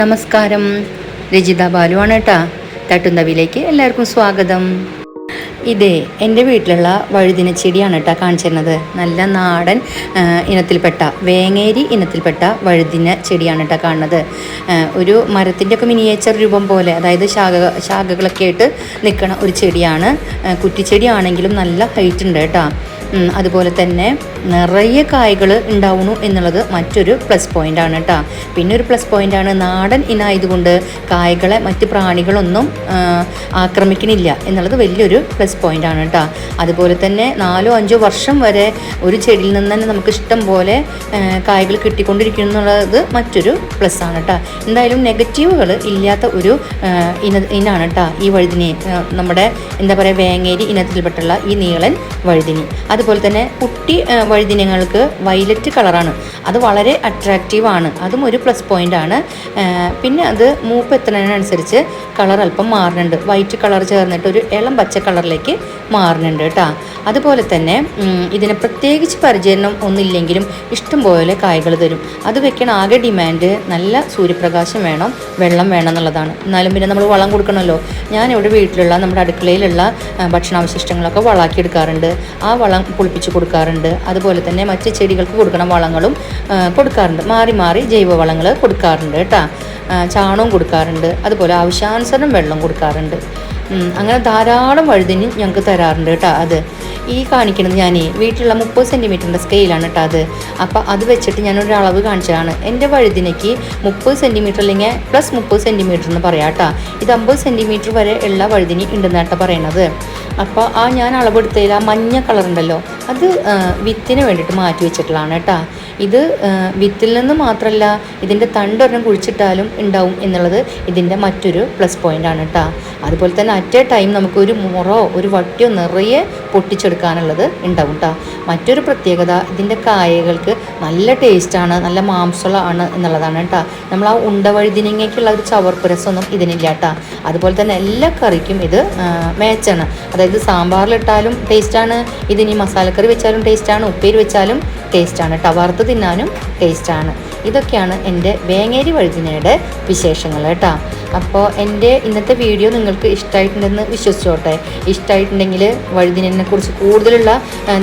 നമസ്കാരം. രജിത ബാലുവാണ് കേട്ടാ. തട്ടുന്തവിലേക്ക് എല്ലാവർക്കും സ്വാഗതം. ഇതേ എന്റെ വീട്ടിലുള്ള വഴുതിന ചെടിയാണ് കേട്ടോ കാണിച്ചിരുന്നത് നല്ല നാടൻ ഇനത്തിൽപ്പെട്ട വേങ്ങേരി ഇനത്തിൽപ്പെട്ട വഴുതിന ചെടിയാണ് കേട്ടോ കാണുന്നത്. ഒരു മരത്തിന്റെ ഒക്കെ മിനിയേച്ചർ രൂപം പോലെ അതായത് ശാഖ ശാഖകളൊക്കെ ആയിട്ട് നിൽക്കുന്ന ഒരു ചെടിയാണ്. കുറ്റിച്ചെടിയാണെങ്കിലും നല്ല ഹൈറ്റ് ഉണ്ട് കേട്ടോ. അതുപോലെ തന്നെ നിറയെ കായ്കൾ ഉണ്ടാവുന്നു എന്നുള്ളത് മറ്റൊരു പ്ലസ് പോയിന്റ് ആണ് കേട്ടോ പിന്നെ ഒരു പ്ലസ് പോയിന്റ് ആണ് നാടൻ ഇനായതുകൊണ്ട് കായ്കളെ മറ്റ് പ്രാണികളൊന്നും ആക്രമിക്കണില്ല എന്നുള്ളത് വലിയൊരു പ്ലസ് പോയിന്റ് ആണ് കേട്ടോ അതുപോലെ തന്നെ നാലോ അഞ്ചോ വർഷം വരെ ഒരു ചെടിയിൽ നിന്ന് തന്നെ നമുക്ക് ഇഷ്ടം പോലെ കായ്കൾ കിട്ടിക്കൊണ്ടിരിക്കുന്നു എന്നുള്ളത് മറ്റൊരു പ്ലസ് ആണ് കേട്ടോ എന്തായാലും നെഗറ്റീവുകൾ ഇല്ലാത്ത ഒരു ഇന ഇനാണ് കേട്ടോ ഈ വഴുതിനി. നമ്മുടെ എന്താ പറയുക വേങ്ങേരി ഇനത്തിൽപ്പെട്ടുള്ള ഈ നീളൻ വഴുതിനി. അതുപോലെ തന്നെ കുട്ടി വഴുതിനങ്ങൾക്ക് വൈലറ്റ് കളറാണ് അത് വളരെ അട്രാക്റ്റീവ് ആണ്. അതും ഒരു പ്ലസ് പോയിന്റ് ആണ്. പിന്നെ അത് മൂപ്പ് എത്തുന്നതിനനുസരിച്ച് കളർ അല്പം മാറുന്നുണ്ട്. വൈറ്റ് കളർ ചേർന്നിട്ട് ഒരു ഇളം പച്ച കളറിലേക്ക് മാറുന്നുണ്ട് കേട്ടോ. അതുപോലെ തന്നെ ഇതിന് പ്രത്യേകിച്ച് പരിചരണം ഒന്നുമില്ലെങ്കിലും ഇഷ്ടംപോലെ കായകൾ തരും. അത് വെക്കണ ആകെ ഡിമാൻഡ് നല്ല സൂര്യപ്രകാശം വേണം വെള്ളം വേണം എന്നുള്ളതാണ്. എന്നാലും പിന്നെ നമ്മൾ വളം കൊടുക്കണമല്ലോ. ഞാനിവിടെ വീട്ടിലുള്ള നമ്മുടെ അടുക്കളയിലുള്ള ഭക്ഷണാവശിഷ്ടങ്ങളൊക്കെ വളാക്കി എടുക്കാറുണ്ട്. ആ വളം കുളിപ്പിച്ച് കൊടുക്കാറുണ്ട്. അതുപോലെ തന്നെ മറ്റ് ചെടികൾക്ക് കൊടുക്കണ വളങ്ങളും കൊടുക്കാറുണ്ട്. മാറി മാറി ജൈവ വളങ്ങൾ കൊടുക്കാറുണ്ട് കേട്ടോ. ചാണവും കൊടുക്കാറുണ്ട്. അതുപോലെ ആവശ്യാനുസരണം വെള്ളം കൊടുക്കാറുണ്ട്. അങ്ങനെ ധാരാളം വഴുതിന് ഞങ്ങൾക്ക് തരാറുണ്ട് കേട്ടോ അത്. ഈ കാണിക്കുന്നത് ഞാൻ വീട്ടിലുള്ള മുപ്പത് സെന്റിമീറ്ററിന്റെ സ്കെയിലാണ് കേട്ടോ അത്. അപ്പോൾ അത് വെച്ചിട്ട് ഞാനൊരു അളവ് കാണിച്ചതാണ്. എന്റെ വഴുതിനയ്ക്ക് മുപ്പത് സെന്റിമീറ്റർ അല്ലെങ്കിൽ പ്ലസ് മുപ്പത് സെന്റിമീറ്റർ എന്ന് പറയാം കേട്ടോ. ഇത് അമ്പത് സെന്റിമീറ്റർ വരെ ഉള്ള വഴുതിന് ഉണ്ടെന്നാട്ടോ പറയണത്. അപ്പോൾ ആ ഞാൻ അളവെടുത്തതിൽ ആ മഞ്ഞ കളർ ഉണ്ടല്ലോ അത് വിത്തിന് വേണ്ടിയിട്ട് മാറ്റി വെച്ചിട്ടുള്ളതാണ് കേട്ടോ. ഇത് വിത്തിൽ നിന്ന് മാത്രമല്ല ഇതിന്റെ തണ്ടൊരെണ്ണം കുഴിച്ചിട്ടാലും ഉണ്ടാവും എന്നുള്ളത് ഇതിന്റെ മറ്റൊരു പ്ലസ് പോയിന്റാണ് കേട്ടോ. അതുപോലെ തന്നെ അറ്റ് എ ടൈം നമുക്ക് ഒരു മുറോ ഒരു വട്ടിയോ നിറയെ പൊട്ടിച്ചെടുക്കാനുള്ളത് ഉണ്ടാവും കേട്ടോ മറ്റൊരു പ്രത്യേകത ഇതിന്റെ കായകൾക്ക് നല്ല ടേസ്റ്റാണ് നല്ല മാംസമാണ് എന്നുള്ളതാണ് കേട്ടോ നമ്മൾ ആ ഉണ്ടവഴുതിനിങ്ങയ്ക്കുള്ള ഒരു ചവർപ്പ് രസമൊന്നും ഇതിനില്ല കേട്ടോ അതുപോലെ തന്നെ എല്ലാ കറിക്കും ഇത് മേച്ചാണ് അതായത് സാമ്പാറിലിട്ടാലും ടേസ്റ്റാണ് ഇതിനി മസാലക്കറി വെച്ചാലും ടേസ്റ്റാണ് ഉപ്പേരി വെച്ചാലും ടേസ്റ്റാണ് കേട്ടോ വറുത്ത് തിന്നാനും ടേസ്റ്റാണ് ഇതൊക്കെയാണ് എന്റെ വേങ്ങേരി വഴുതിനയുടെ വിശേഷങ്ങൾ കേട്ടോ. അപ്പോൾ എന്റെ ഇന്നത്തെ വീഡിയോ നിങ്ങൾക്ക് ഇഷ്ടമായിട്ടുണ്ടെന്ന് വിശ്വസിച്ചോട്ടെ. ഇഷ്ടമായിട്ടുണ്ടെങ്കിൽ വഴുതിനെ കുറിച്ച് കൂടുതലുള്ള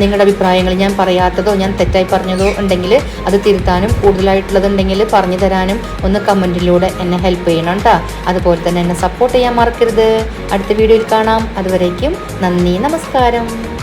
നിങ്ങളുടെ അഭിപ്രായങ്ങൾ ഞാൻ പറയാത്തതോ ഞാൻ തെറ്റായി പറഞ്ഞതോ ഉണ്ടെങ്കിൽ അത് തിരുത്താനും കൂടുതലായിട്ടുള്ളതുണ്ടെങ്കിൽ പറഞ്ഞു തരാനും ഒന്ന് കമന്റിലൂടെ എന്നെ ഹെൽപ്പ് ചെയ്യണം കേട്ടോ. അതുപോലെ തന്നെ എന്നെ സപ്പോർട്ട് ചെയ്യാൻ മറക്കരുത്. അടുത്ത വീഡിയോയിൽ കാണാം. അതുവരേക്കും നന്ദി നമസ്കാരം.